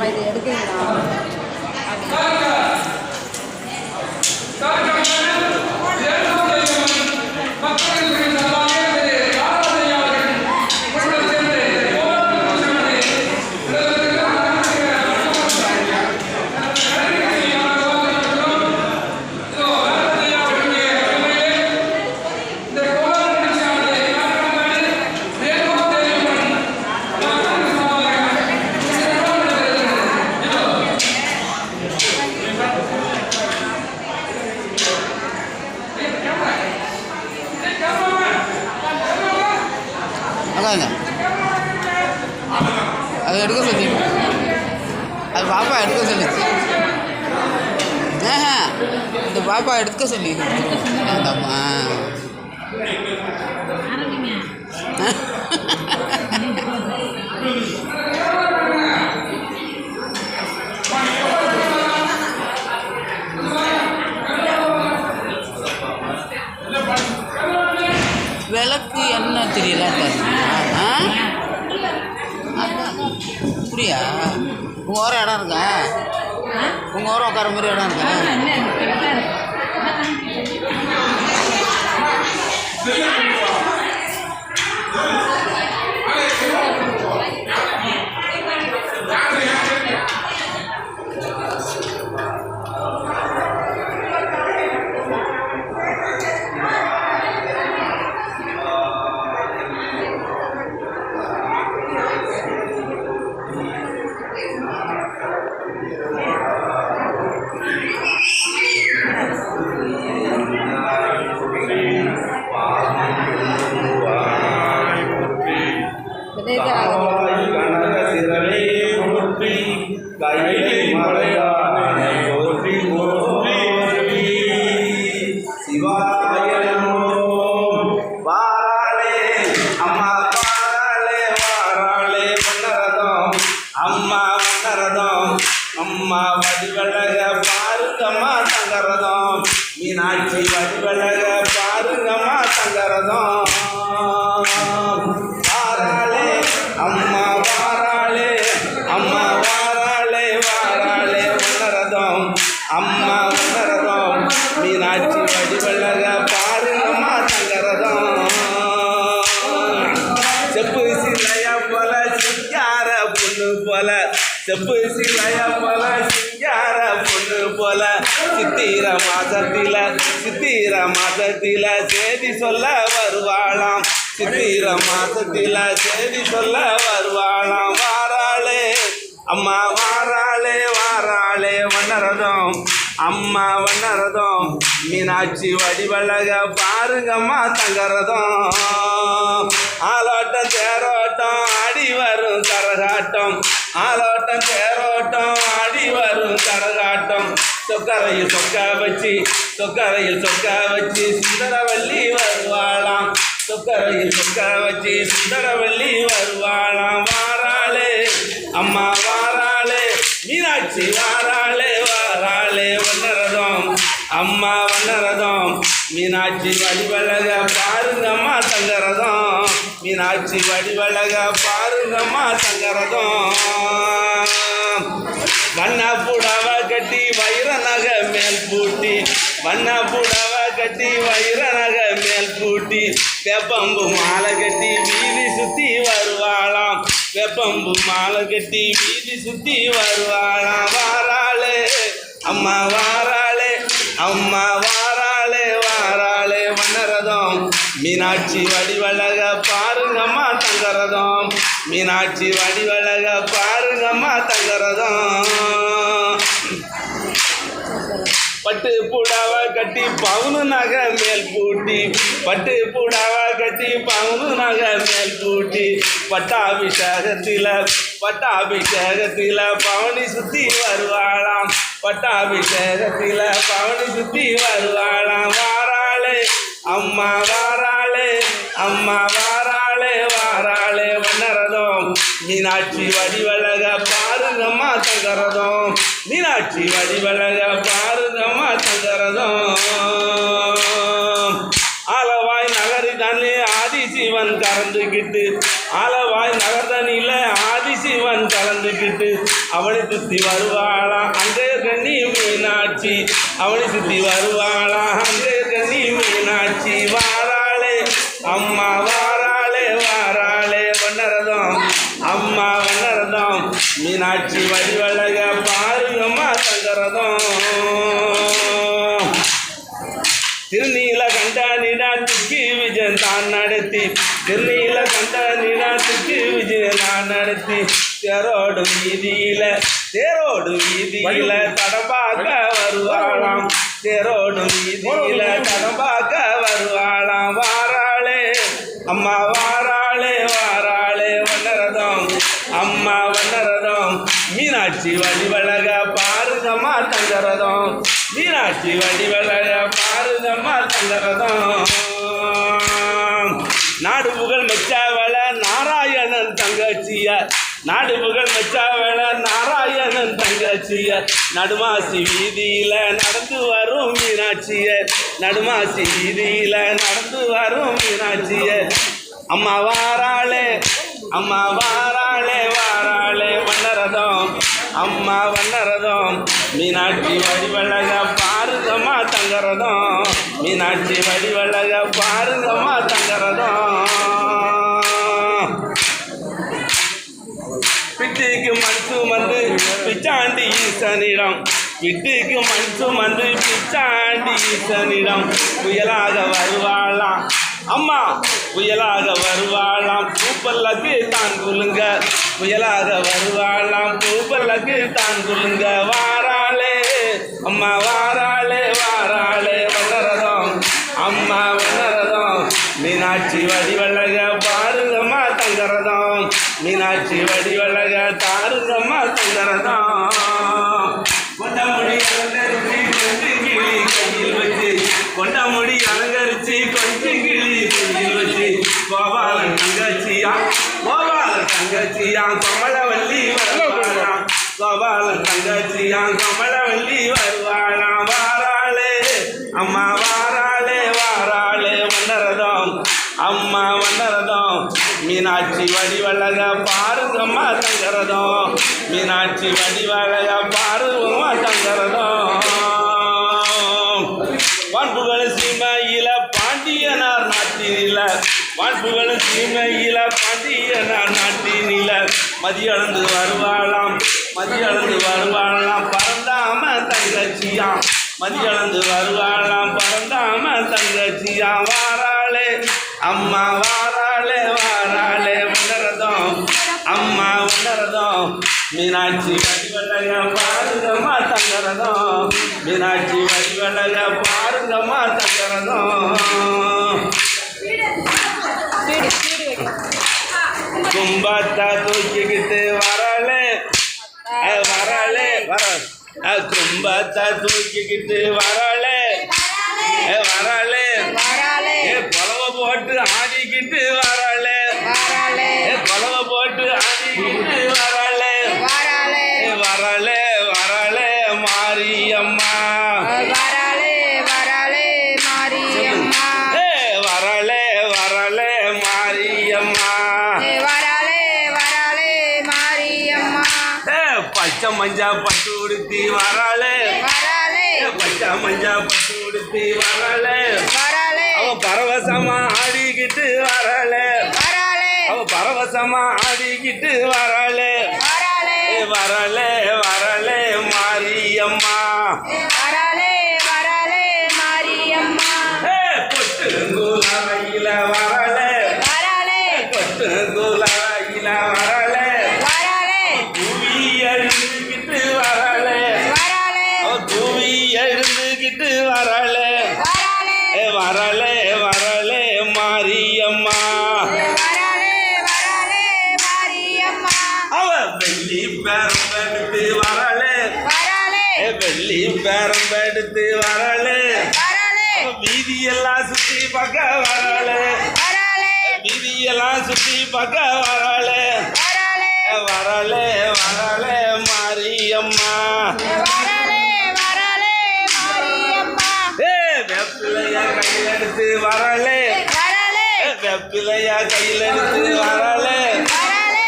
நம்ம இதை எடுக்கிறீங்களா அதாங்க அதை எடுக்க சொல்லி. அது பாப்பா எடுக்க சொல்லிச்சு. ஆஹா இந்த பாப்பா எடுக்க சொல்லி. அந்த அப்படியா? உங்கள் ஓரம் இடம் இருக்கா? உங்கள் ஓரம் உட்கார மாதிரி இடம் இருக்கா? விதைக்கிறாங்க போல சித்திர மாசத்தில சித்திர மாசத்தில செய்தி சொல்ல வருவாளாம். சித்திர மாசத்தில செய்தி சொல்ல வருவாளாம். வாராளே அம்மா வாராளே வாராளே வண்ணரதம். அம்மா வண்ணரதம் மீனாட்சி வடிவழக பாருங்கம்மா தங்கரதம். ஆலோட்டம் தேரோட்டம் ஆடி வரும் கரகாட்டம். ஆலோட்டம் தேரோட்டம் ஆடி வரும் கரகாட்டம். சொக்கரையில் சொக்கா வச்சு சொக்கரையில் சொக்கா வச்சு சுந்தரவல்லி வருவாளாம் சொக்கரையில் சொக்கா வச்சு சுந்தரவல்லி வருவாளாம் வாராளே அம்மா வாராளே மீனாட்சி வாராளே வாராளே வண்ணரதம் அம்மா வண்ணரதம் மீனாட்சி வடிவழக பாருங்கம்மா தங்கரதம் மீனாட்சி வடிவழக பாருங்கம்மா தங்கரதம் வண்ணப்பு மேல் பூட்டி வண்ண புடவ கட்டி வைர நக மேல் பூட்டி வெப்பம்பு மாலை கட்டி வீதி சுத்தி வருவாளாம். வெப்பம்பு மாலை கட்டி வீதி சுத்தி வருவாளாம். வாராளே அம்மா வாராளே அம்மா வாராளே வாராளே வண்ணரதம். மீனாட்சி வடிவழக பாருங்கம்மா தங்கரதம். மீனாட்சி வடிவழக பாருங்கம்மா தங்கரதம். பட்டு புடாவா கட்டி பவுனு நகை மேல் பூட்டி. பட்டு புடாவா கட்டி பவுனு நகை மேல் பூட்டி. பட்டாபிஷேகத்தில் பட்டாபிஷேகத்தில் பவனி சுற்றி வருவாளாம். பட்டாபிஷேகத்தில் பவனி சுற்றி வருவாளாம். வாராளே அம்மா வாராளே அம்மா வா மீனாட்சி வடிவழக பாருங்கம்மா தங்கரதம் மீனாட்சி வடிவழக பாருங்கம்மா தங்கரதம் ஆலவாய் நகரி தண்ணி ஆதிசிவன் கறந்துக்கிட்டு ஆலவாய் நகர் தண்ணியில் ஆதிசிவன் கலந்துக்கிட்டு அவளை சுற்றி வருவாளா அங்கே கண்ணி மீனாட்சி. அவளை சுற்றி வருவாளா அங்கே கண்ணி மீனாட்சி வாராளே அம்மா வாராளே வாராளே வண்ணரதம் அம்மா வண்ணரதம் மீனாட்சி வடிவழக பாருங்கம்மா தங்கரதம் திருநீல கண்டானிடாத்துக்கு விஜயன் தான் நடத்தி. திருநீல கண்டானிடாத்துக்கு விஜயன் நான் நடத்தி. தேரோடும் வீதியில தேரோடும் வீதியில தடம்பாக்க வருவாளாம். தேரோடும் வீதியில தடம்பாக்க வருவாளாம். வாராளே அம்மா வாராளே வாராளே வண்ணரதம். அம்மா வண்ணரதம். மீனாட்சி வடிவழக பாருங்கம்மா மீனாட்சி வடிவளைய பாரதம்மா தங்கரதம் நாடு புகழ் மெச்சாவள நாராயணன் தங்கச்சியார். நாடு புகழ் மெச்சாவள நாராயணன் தங்கச்சியார். நடுமாசி வீதியில நடந்து வரும் மீனாட்சியர். நடுமாசி வீதியில நடந்து வரும் மீனாட்சியர். அம்மா வாராளே அம்மா வாரா அம்மா வண்ணரதம் மீனாட்சி வடிவழக பாருங்கம்மா தங்கரதம் மீனாட்சி வடிவழக பாருங்கம்மா தங்கரதம் பிட்டுக்கு மண் சுமந்து பிச்சாண்டி ஈசனிடம். விட்டுக்கு மண் சுமந்து பிச்சாண்டி ஈசனிடம். புயலாக வருவாளாம். அம்மா புயலாக வருவாளாம். பூப்பல்லக்கு தான் குலுங்க. புயலாக வருவாளாம். பூப்பல்லக்கு தான் குலுங்க வாராளே. அம்மா வாராளே வாராளே வண்ணரதம் அம்மா வண்ணரதம் மீனாட்சி வடிவழக பாருங்கம்மா தங்கரதம் மீனாட்சி வடி கோபாலன் கமலவல்லி வருவாளாம். கோபாலன் தங்கச்சியா கமலவல்லி வருவாளாம். வாராளே அம்மா வாராளே வாராளே வண்ணரதம் அம்மா வண்ணரதம் மீனாட்சி வடிவழக பாருங்கம்மா தங்கரதம் மீனாட்சி வடிவழக பாருங்கம்மா தங்கரதம் வான்புகள் சீமையில பாண்டியனார் நாட்டில வான்புகள் சீமையில பாண்டியனார் நாட்டினில மதியளந்து வருவாளாம் மதியளந்து வருவாளாம் பறந்தாம தங்கச்சியாம். மதியளந்து வருவாளாம் பறந்தாம தங்கச்சியாம். வாராளே அம்மா வாராளே வாராளே வண்ணரதம் அம்மா வண்ணரதம் மீனாட்சி வடிவழக பாருங்கம்மா தங்கரதம். மீனாட்சி வடிவழக பாருங்கம்மா தங்கரதம். கும்பத்தை தூக்கிக்கிட்டு வரலே அஹ் வரலே வர அஹ் கும்பத்தை தூக்கிக்கிட்டு வரலே வராளே. ஏ கொலவை போட்டு ஆடிக்கிட்டு வரலே பச்சை மஞ்சா பட்டு உடுத்தி வரலே வராளே. பச்சை மஞ்சா பட்டு உடுத்தி வரலே வராளே. அவ பரவசமா ஆடிக்கிட்டு வரலே வராளே. அவ பரவசமா ஆடிக்கிட்டு வரலே வராளே. ஏ வரலே வரலே மாரியம்மா. வரலே வரலே மாரியம்மா. அவ வெள்ளி பேரம்பெடுத்து வரலே. வெள்ளி பேரம்பெடுத்து வரலே. வீதியெல்லாம் சுத்தி பார்க்க வரலே. வீதியெல்லாம் சுத்தி பார்க்க வரலே. வரலே. வராளே வெப்பிலைய கையில் எடுத்து வரலே. வராளே